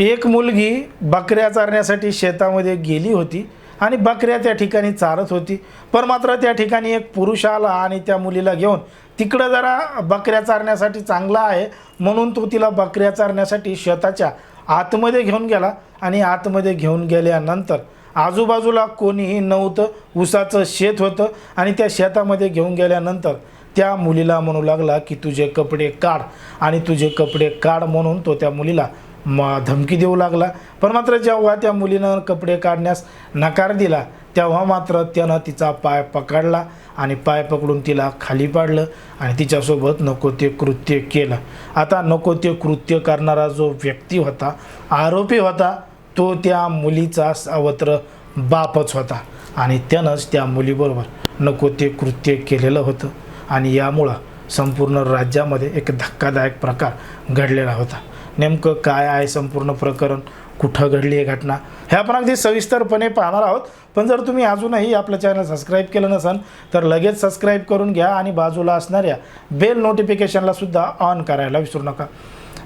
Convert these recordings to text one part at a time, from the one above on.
एक मुलगी बकऱ्या चारण्यासाठी शेतामध्ये गेली होती आणि बकऱ्या त्या ठिकाणी चारत होती. पण मात्र त्या ठिकाणी एक पुरुष आला आणि त्या मुलीला घेऊन तिकडं जरा बकऱ्या चारण्यासाठी चांगला आहे म्हणून तो तिला बकऱ्या चारण्यासाठी शेताच्या आतमध्ये घेऊन गेला आणि आतमध्ये घेऊन गेल्यानंतर आजूबाजूला कोणीही नव्हतं ऊसाचं शेत होतं आणि त्या शेतामध्ये घेऊन गेल्यानंतर त्या मुलीला म्हणू लागला की तुझे कपडे काढ आणि तुझे कपडे काढ म्हणून तो त्या मुलीला म धमकी देऊ लागला. पण मात्र जेव्हा त्या मुलीनं कपडे काढण्यास नकार दिला तेव्हा मात्र त्यानं तिचा पाय पकडला आणि पाय पकडून तिला खाली पाडलं आणि तिच्यासोबत नको ते कृत्य केलं. आता नको ते कृत्य करणारा जो व्यक्ती होता आरोपी होता तो त्या मुलीचा सावत्र बापच होता आणि त्यानंच त्या मुलीबरोबर नको ते कृत्य केलेलं होतं आणि यामुळं संपूर्ण राज्यामध्ये एक धक्कादायक प्रकार घडलेला होता. नेमकं काय आहे संपूर्ण प्रकरण? कुठं घडली आहे घटना? हे आपण अगदी सविस्तरपणे पाहणार आहोत. पण जर तुम्ही अजूनही आपलं चॅनल सबस्क्राईब केलं नसाल तर लगेच सबस्क्राईब करून घ्या आणि बाजूला असणाऱ्या बेल नोटिफिकेशनला सुद्धा ऑन करायला विसरू नका.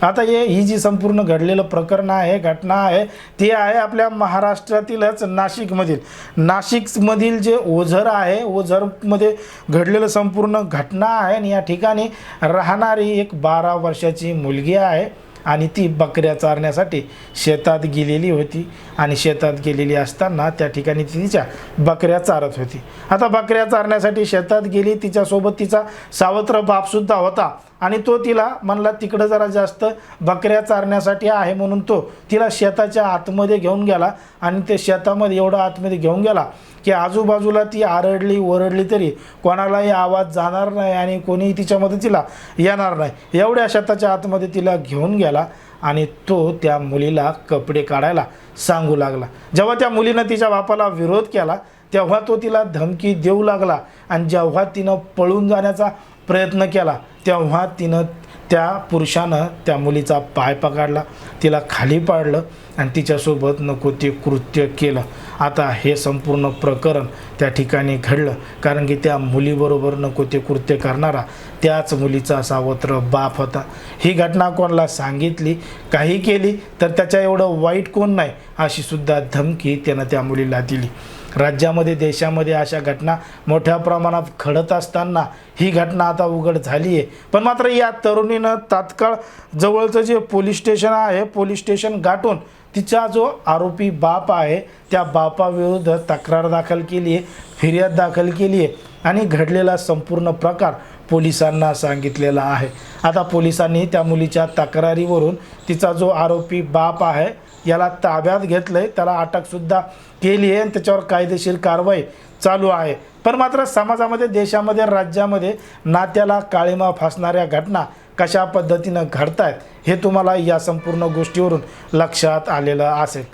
आता हे ही जी संपूर्ण घडलेलं प्रकरण आहे घटना आहे ती आहे आपल्या महाराष्ट्रातीलच नाशिकमधील. नाशिकमधील जे ओझर आहे ओझरमध्ये घडलेलं संपूर्ण घटना आहे आणि या ठिकाणी राहणारी एक बारा वर्षाची मुलगी आहे. आणि ती बकऱ्या चारण्यासाठी शेतात गेलेली होती. आणि शेतात गेलेली असताना त्या ठिकाणी ती तिच्या बकऱ्या चारत होती. आता बकऱ्या चारण्यासाठी शेतात गेली तिच्यासोबत तिचा सावत्र बापसुद्धा होता. आणि तो तिला म्हणला तिकडं जरा जास्त बकऱ्या चारण्यासाठी आहे म्हणून तो तिला शेताच्या आतमध्ये घेऊन गेला आणि ते शेतामध्ये एवढं आतमध्ये घेऊन गेला की आजूबाजूला ती आरडली ओरडली तरी कोणालाही आवाज जाणार नाही आणि कोणीही तिच्या मदतीला येणार नाही. एवढ्या शेताच्या आतमध्ये तिला घेऊन गेला आणि तो त्या मुलीला कपडे काढायला सांगू लागला. जेव्हा त्या मुलीनं तिच्या बापाला विरोध केला तेव्हा तो तिला धमकी देऊ लागला आणि जेव्हा तिनं पळून जाण्याचा प्रयत्न केला. तेव्हा तिनं त्या पुरुषानं त्या मुलीचा पाय पकडला. तिला खाली पाडलं आणि तिच्यासोबत नको ते कृत्य केलं. आता हे संपूर्ण प्रकरण त्या ठिकाणी घडलं. कारण की त्या मुलीबरोबर नको ते कृत्य करणारा त्याच मुलीचा सावत्र बाप होता. ही घटना कोणाला सांगितली काही केली तर त्याच्या एवढं वाईट कोण नाही अशीसुद्धा धमकी त्यानं त्या मुलीला दिली. राज्यामध्ये देशामध्ये अशा घटना मोठ्या प्रमाणात घडत असताना ही घटना आता उघड झाली आहे पण मात्र या तरुणीनं तात्काळ जवळचं जे पोलीस स्टेशन आहे पोलीस स्टेशन गाठून तिचा जो आरोपी बाप आहे त्या बापाविरुद्ध तक्रार दाखल केली आहे फिर्याद दाखल केली आहे आणि घडलेला संपूर्ण प्रकार पोलिसांना सांगितलेला आहे. आता पोलिसांनी त्या मुलीच्या तक्रारीवरून तिचा जो आरोपी बाप आहे याला ताब्यात घेतलं आहे त्याला अटकसुद्धा केली आहे आणि त्याच्यावर कायदेशीर कारवाई चालू आहे. पण मात्र समाजामध्ये देशामध्ये राज्यामध्ये नात्याला काळीमा फासणाऱ्या घटना कशा पद्धतीनं घडत आहेत हे तुम्हाला या संपूर्ण गोष्टीवरून लक्षात आलेलं असेल.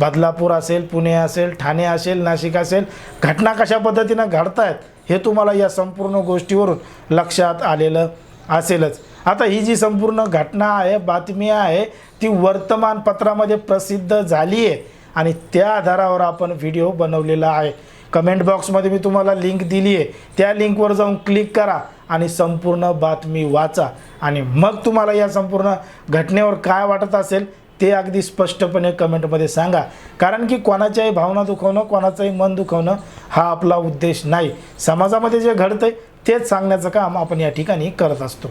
बदलापूर असेल पुणे असेल ठाणे असेल नाशिक असेल घटना कशा पद्धतीनं घडत आहेत हे तुम्हाला या संपूर्ण गोष्टीवरून लक्षात आलेलं असेलच. आता ही जी संपूर्ण घटना आहे बातमी आहे ती वर्तमानपत्रामध्ये प्रसिद्ध झाली आहे आणि त्या आधारावर आपण व्हिडिओ बनवलेला आहे. कमेंट बॉक्समध्ये मी तुम्हाला लिंक दिली आहे. त्या लिंकवर जाऊन क्लिक करा आणि संपूर्ण बातमी वाचा. आणि मग तुम्हाला या संपूर्ण घटनेवर काय वाटत असेल ते अगदी स्पष्टपणे कमेंटमध्ये सांगा. कारण की कोणाच्याही भावना दुखवणं कोणाचंही मन दुखवणं हा आपला उद्देश नाही. समाजामध्ये जे घडतं तेच सांगण्याचं काम आपण या ठिकाणी करत असतो.